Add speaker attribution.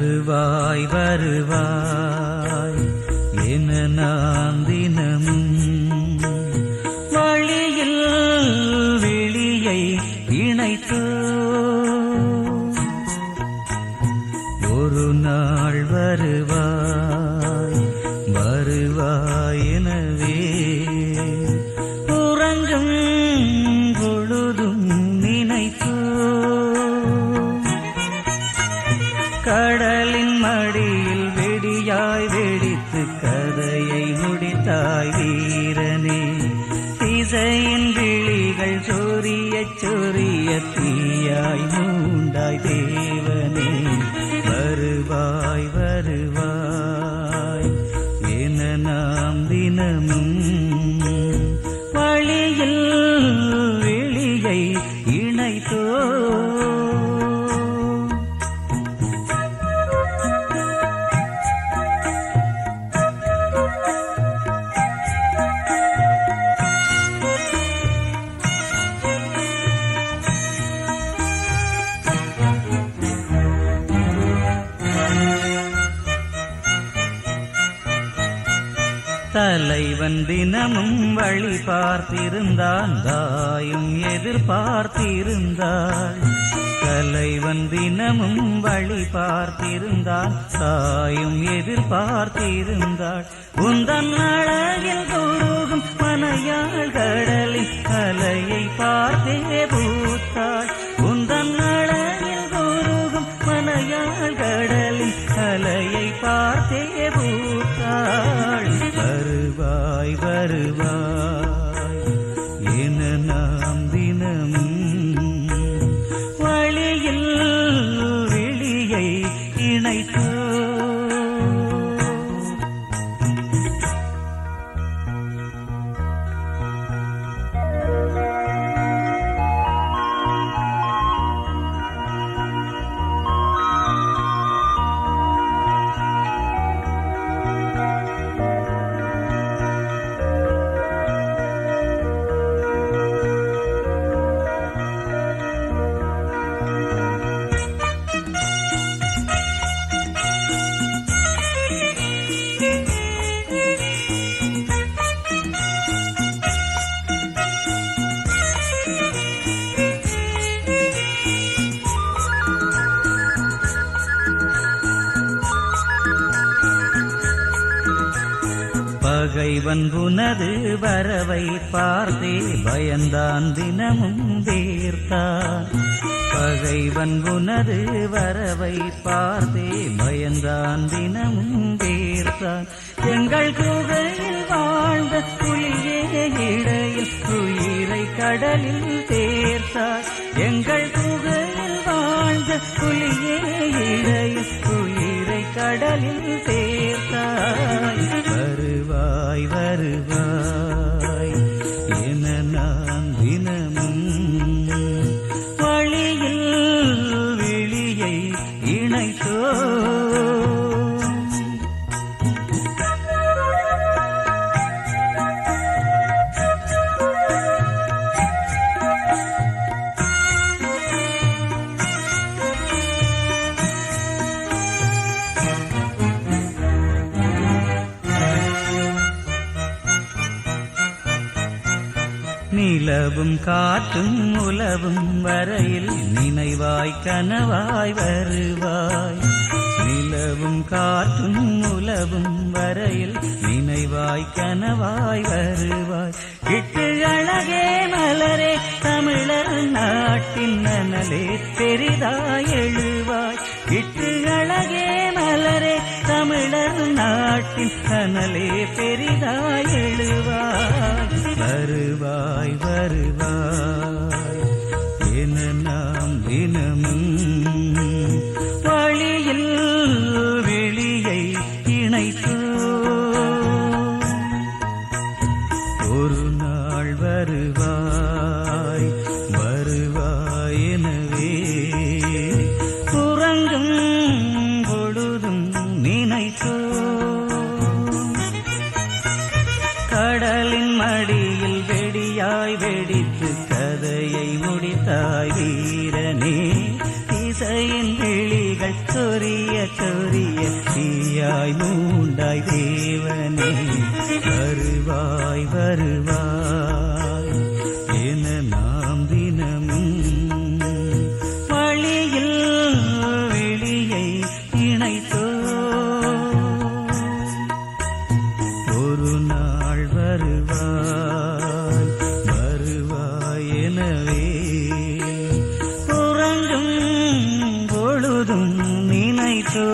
Speaker 1: வருவாய் வருவாய். என நான் தினமும் வழியில் வெளியை இணைத்து இணைத்தோ தலைவன் தினமும் வழி பார்த்திருந்தான் தாயும் எதிர்பார்த்திருந்தாள். தலைவன் தினமும் வழி பார்த்திருந்தான் தாயும் எதிர்பார்த்திருந்தாள். உந்தன் அழகில் கூறுகும் மனையாள் கடலின் அலையை பார்த்தே பூத்தாள். பகைவன் புனது வரவை பார்த்தே பயந்தான் தினமும் வேர்த்தான். பகைவன் புனது வரவை பார்த்தே பயந்தான் தினமும் வேர்த்தான். எங்கள் குகையில் வாழ்ந்த புலியே இடையில் உயிரை கடலில் தேர்த்தார் எங்கள் குகையில் வாழ்ந்த புலியே இடையில் உயிரை கடலில் தேர் இணைத்தோ நிலவும் காற்றும் உலவும் வரையில் நினைவாய் கனவாய் வருவாய். நிலவும் காற்றும் உலவும் வரையில் நினைவாய் கனவாய் வருவாய். கிட்டு அழகே மலரே தமிழர் நாட்டின் நனலே பெரிதாய் எழுவாய். கிட்டு அழகே மலரே தமிழர் நாட்டின் கனலே பெரிதாய் எழுவாய். வருவாய் வருவாய். என நாம் தினமும் கடலின் வெடியாய் வெடித்து கதையை முடித்தாய் வீரனே. இசையின் விழிகள் சொரிய சொரிய தீயாய் மூண்டாய் தேவனே. வருவாய் வருவாய் என நாம் தினமும் வழியில் வெளியை இணைத்து ನೀನೈತು